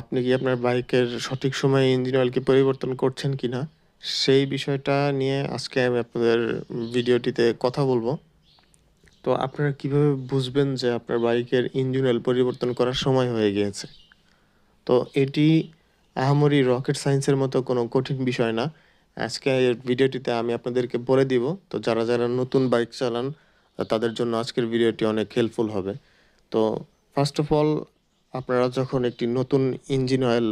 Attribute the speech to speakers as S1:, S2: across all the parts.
S1: আপনি কি আপনার বাইকের সঠিক সময়ে ইঞ্জিন অয়েল কি পরিবর্তন করছেন কি না সেই বিষয়টা নিয়ে আজকে আমি আপনাদের ভিডিওটিতে কথা বলব। তো আপনারা কীভাবে বুঝবেন যে আপনার বাইকের ইঞ্জিন অয়েল পরিবর্তন করার সময় হয়ে গিয়েছে? তো এটি আহামরি রকেট সায়েন্সের মতো কোনো কঠিন বিষয় না। আজকে ভিডিওটিতে আমি আপনাদেরকে বলে দিব, তো যারা যারা নতুন বাইক চালান, তাদের জন্য আজকের ভিডিওটি অনেক হেল্পফুল হবে। তো ফার্স্ট অফ অল আপনারা যখন একটি নতুন ইঞ্জিন অয়েল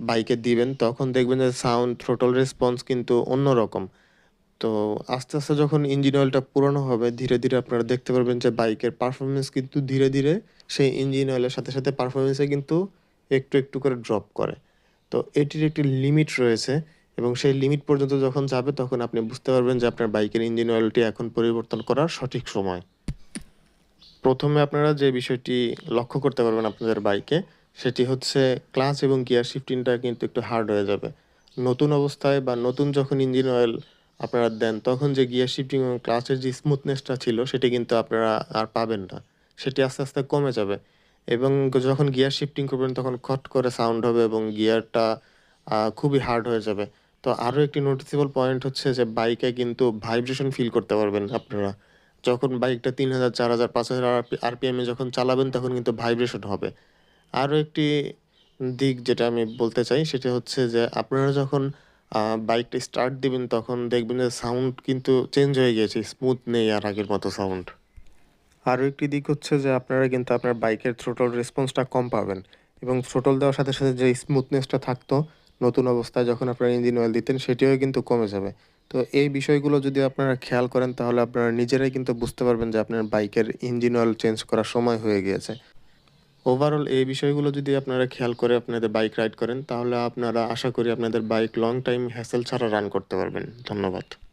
S1: বাইকে দিবেন, তখন দেখবেন যে সাউন্ড, থ্রোটল রেসপন্স কিন্তু অন্যরকম। তো আস্তে আস্তে যখন ইঞ্জিন অয়েলটা পুরনো হবে, ধীরে ধীরে আপনারা দেখতে পারবেন যে বাইকের পারফরমেন্স কিন্তু ধীরে ধীরে সেই ইঞ্জিন অয়েলের সাথে সাথে পারফরমেন্সে কিন্তু একটু একটু করে ড্রপ করে। তো এটির একটি লিমিট রয়েছে এবং সেই লিমিট পর্যন্ত যখন যাবে, তখন আপনি বুঝতে পারবেন যে আপনার বাইকের ইঞ্জিন অয়েলটি এখন পরিবর্তন করার সঠিক সময়। প্রথমে আপনারা যে বিষয়টি লক্ষ্য করতে পারবেন আপনাদের বাইকে, সেটি হচ্ছে ক্লাচ এবং গিয়ার শিফটিংটা কিন্তু একটু হার্ড হয়ে যাবে। নতুন অবস্থায় বা নতুন যখন ইঞ্জিন অয়েল আপনারা দেন, তখন যে গিয়ার শিফটিং এবং ক্লাচের যে স্মুথনেসটা ছিল, সেটি কিন্তু আপনারা আর পাবেন না। সেটি আস্তে আস্তে কমে যাবে এবং যখন গিয়ার শিফটিং করবেন, তখন খট করে সাউন্ড হবে এবং গিয়ারটা খুবই হার্ড হয়ে যাবে। তো আরও একটি নোটিসেবল পয়েন্ট হচ্ছে যে বাইকে কিন্তু ভাইব্রেশন ফিল করতে পারবেন আপনারা। যখন বাইকটা তিন হাজার চার হাজার পাঁচ হাজার আরপিএমে যখন চালাবেন, তখন কিন্তু ভাইব্রেশন হবে। আরও একটি দিক যেটা আমি বলতে চাই, সেটা হচ্ছে যে আপনারা যখন বাইকটা স্টার্ট দিবেন, তখন দেখবেন যে সাউন্ড কিন্তু চেঞ্জ হয়ে গিয়েছে, স্মুথ নেই আর আগের মতো সাউন্ড। আরও একটি দিক হচ্ছে যে আপনারা কিন্তু আপনার বাইকের থ্রোটল রেসপন্সটা কম পাবেন এবং থ্রোটল দেওয়ার সাথে সাথে যে স্মুথনেসটা থাকতো, নতুন অবস্থায় যখন আপনারা ইঞ্জিন অয়েল দিতেন, সেটিও কিন্তু কমে যাবে। তো এই বিষয়গুলো যদি আপনারা খেয়াল করেন, তাহলে আপনারা নিজেরাই কিন্তু বুঝতে পারবেন যে আপনার বাইকের ইঞ্জিন অয়েল চেঞ্জ করার সময় হয়ে গিয়েছে। ওভারঅল এই বিষয়গুলো যদি আপনারা খেয়াল করে আপনাদের বাইক রাইড করেন, তাহলে আপনারা আশা করি আপনাদের বাইক লং টাইম হ্যাসেল ছাড়া রান করতে পারবেন। ধন্যবাদ।